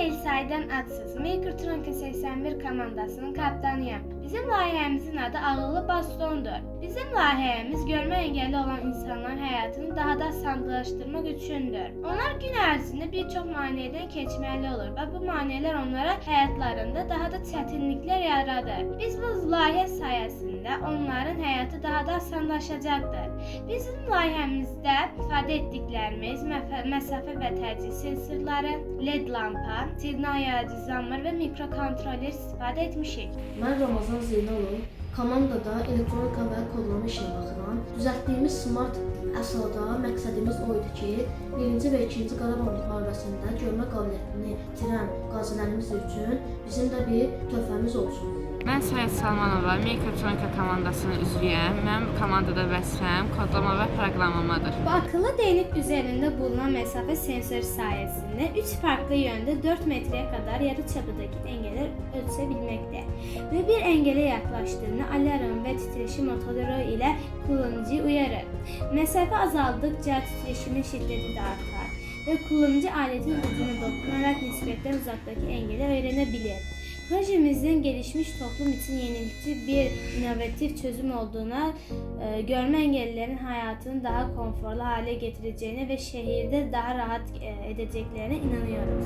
Melisay'dan adsız Makertronka 81 komandasının kapitanıyam. Bizim layihəmizin adı Ağıllı Bastondur. Bizim layihəmiz görmə engelli olan insanların həyatını daha da asanlaşdırmaq üçündür. Onlar gün ərzində bir çox maneədən keçməli olur və bu maneələr onlara həyatlarında daha da çətinliklər yaradır. Biz bu layihə sayəsində onların həyatı daha da asanlaşacaqdır. Bizim layihəmizdə istifadə etdiklərimiz məsafə və tərcih sensorları, LED lampa, siqnal yayıcı zammır və mikrokontroller istifadə etmişik. Mən Ramazan Zeynalov. Komandada elektronika və kodlama işinə baxıram. Düzəltdiyimiz smart əsasda məqsədimiz o idi ki, 1-ci və 2-ci Qarabağ müharibəsində görmə qabiliyyətini itirən qazilərimiz üçün bizim də bir töhfəmiz olsun. Mən Sayət Salmanova, Mechatronika komandasının üzvüyəm. Mənim komandada vəzifəm kodlama və proqramlamadır. Bu akıllı değnek üzerinde bulunan mesafe sensörü sayesinde 3 farklı yönde 4 metreye kadar yarı çapıdaki engeller ölçebilmekte. Ve bir engele yaklaştığında alarm ve titreşim motoru ile kullanıcıyı uyarır. Mesafe azaldıkça titreşimin şiddeti de artar ve kullanıcı aletin ucuna dokunarak nispetten uzaktaki engeli öğrenebilir. Projemizin gelişmiş toplum için yenilikçi bir inovatif çözüm olduğuna, e, görme engellilerin hayatını daha konforlu hale getireceğine ve şehirde daha rahat e, edeceklerine inanıyoruz.